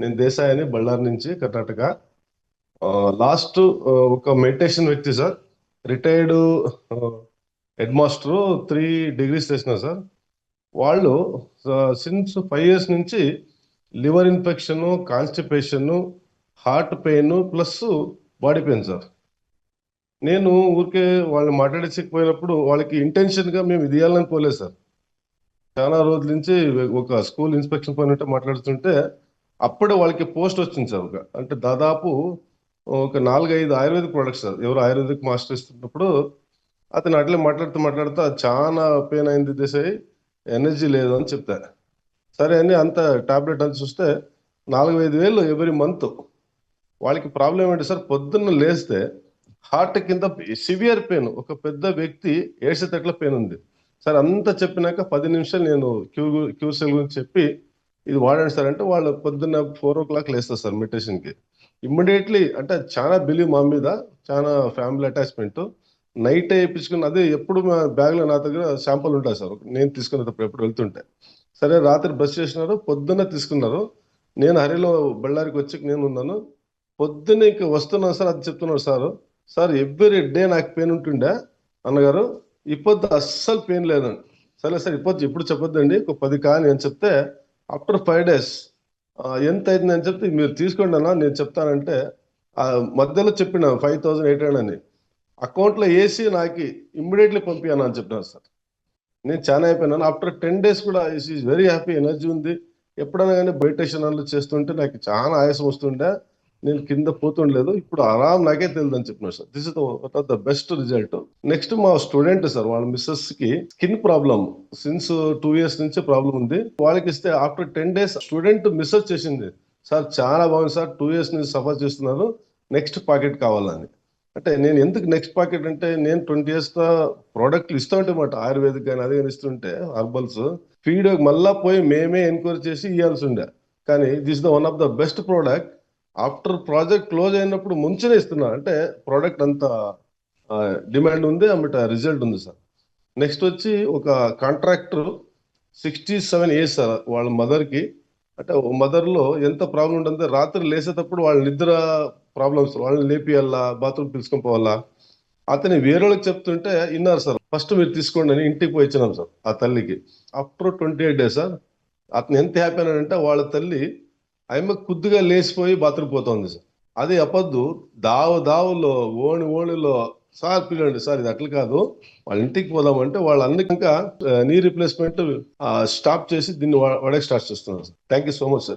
నేను దేశాయ్ అని బళ్ళారి నుంచి కర్ణాటక. లాస్ట్ ఒక మెడిటేషన్ వ్యక్తి sir. Retired head master three degrees చేసిన సార్. వాళ్ళు సిన్స్ ఫైవ్ ఇయర్స్ నుంచి liver infection constipation heart pain plus body pain sir. నేను ఊరికే వాళ్ళు మాట్లాడేసిపోయినప్పుడు వాళ్ళకి ఇంటెన్షన్గా మేము ఇది చేయాలనుకోలేదు సార్. చాలా రోజుల నుంచి ఒక స్కూల్ ఇన్స్పెక్షన్ పోయినట్టు మాట్లాడుతుంటే అప్పుడే వాళ్ళకి పోస్ట్ వచ్చింది సార్ ఒక అంటే దాదాపు ఒక నాలుగైదు ఆయుర్వేదిక్ ప్రొడక్ట్స్ సార్. ఎవరు ఆయుర్వేదిక్ మాస్టర్ ఇస్తున్నప్పుడు అతను అట్లే మాట్లాడుతూ మాట్లాడుతూ చాలా పెయిన్ అయింది దేశాయి ఎనర్జీ లేదు అని చెప్తా సరే అని అంత టాబ్లెట్ అని చూస్తే నాలుగు ఐదు వేలు ఎవ్రీ మంత్ వాళ్ళకి ప్రాబ్లం ఏంటి సార్? పొద్దున్న లేస్తే హార్ట్ కింద సివియర్ పెయిన్ ఒక పెద్ద వ్యక్తి ఏడ్చేటట్ల పెయిన్ ఉంది. సార్ అంతా చెప్పినాక పది నిమిషాలు నేను క్యూ క్యూర్ సెల్ గురించి చెప్పి ఇది వాడండి సార్ అంటే వాళ్ళు పొద్దున్న ఫోర్ ఓ క్లాక్ లేస్తారు సార్ మెడిటేషన్కి. ఇమ్మీడియట్లీ అంటే చాలా బిలీవ్ మా మీద చాలా ఫ్యామిలీ అటాచ్మెంట్. నైట్ వేయించుకుని అదే ఎప్పుడు మా బ్యాగ్లో నా దగ్గర శాంపుల్ ఉంటాయి సార్. నేను తీసుకునేటప్పుడు ఎప్పుడు వెళ్తుంటే. సరే రాత్రి బస్ చేసినారు పొద్దున్న తీసుకున్నారు. నేను హరిలో బళ్ళారికి వచ్చి నేను ఉన్నాను. పొద్దున్న ఇంక వస్తున్నాను సార్ అది చెప్తున్నారు సార్. సార్ ఎవ్రీ డే నాకు పెయిన్ ఉంటుండే అన్నగారు. ఇప్పొద్దు అస్సలు పెయిన్ లేదండి సరే సార్ ఇప్పొద్దు ఇప్పుడు చెప్పొద్దండి ఒక పది కానీ అని చెప్తే ఆఫ్టర్ ఫైవ్ డేస్ ఎంత అయింది అని చెప్తే మీరు తీసుకోండి అన్న నేను చెప్తానంటే మధ్యలో చెప్పిన ఫైవ్ థౌసండ్ ఎయిట్ హండ్రెడ్ అని అకౌంట్లో వేసి నాకు ఇమ్మీడియట్లీ పంపించాను అని చెప్పినారు సార్. నేను చాలా అయిపోయినాను. ఆఫ్టర్ టెన్ డేస్ కూడా ఈజ్ వెరీ హ్యాపీ ఎనర్జీ ఉంది. ఎప్పుడైనా కానీ బయట చేస్తుంటే నాకు చాలా ఆయాసం వస్తుండే. నేను కింద పోతుండలేదు. ఇప్పుడు ఆరామ్ నాకే తెలియదు అని చెప్పినాడు sir this is of the best result next మా స్టూడెంట్ సార్ వాళ్ళ మిస్సెస్కి skin problem since two years నుంచి ప్రాబ్లం ఉంది. వాళ్ళకి ఇస్తే after ten days student missus చేసింది. సార్ చాలా బాగుంది సార్. టూ ఇయర్స్ నుంచి సఫర్ చేస్తున్నారు. నెక్స్ట్ పాకెట్ కావాలని. అంటే నేను ఎందుకు నెక్స్ట్ పాకెట్ అంటే నేను ట్వంటీ ఇయర్స్ ప్రోడక్ట్లు ఇస్తూ ఉంటే మాట. ఆయుర్వేదిక్ కానీ అది కానీ ఇస్తుంటే హర్బల్స్ ఫీడ్ మళ్ళా పోయి మేమే ఎన్క్వైరీ చేసి ఇవ్వాల్సి ఉండే. కానీ this the one of the best product after project close అయినప్పుడు ముంచనే ఇస్తున్నా. అంటే ప్రోడక్ట్ అంత డిమాండ్ ఉంది అమ్మట రిజల్ట్ ఉంది సార్. నెక్స్ట్ వచ్చి ఒక contractor sixty seven years sir వాళ్ళ మదర్కి. అంటే మదర్లో ఎంత ప్రాబ్లం ఉంటుంది రాత్రి లేసేటప్పుడు వాళ్ళ నిద్ర ప్రాబ్లమ్స్ వాళ్ళని లేపియాలా బాత్రూమ్ పిలుచుకొని పోవాలా. అతని వేరే వాళ్ళకి చెప్తుంటే విన్నారు సార్ ఫస్ట్ మీరు తీసుకోండి అని ఇంటికి పోయి ఇచ్చినాం సార్ ఆ తల్లికి. After twenty eight days sir అతను ఎంత హ్యాపీ అంటే వాళ్ళ తల్లి ఆమె కుద్దుగా లేచిపోయి బాత్రూమ్ పోతుంది సార్. అది అపద్దు దావు దావులో ఓణి ఓణిలో సార్ పిల్లండి సార్ ఇది అట్లా కాదు. వాళ్ళ ఇంటికి పోదామంటే వాళ్ళు ఇంకా నీ రిప్లేస్మెంట్ స్టాప్ చేసి దీన్ని వాడే స్టార్ట్ చేస్తున్నారు sir. Thank you so much sir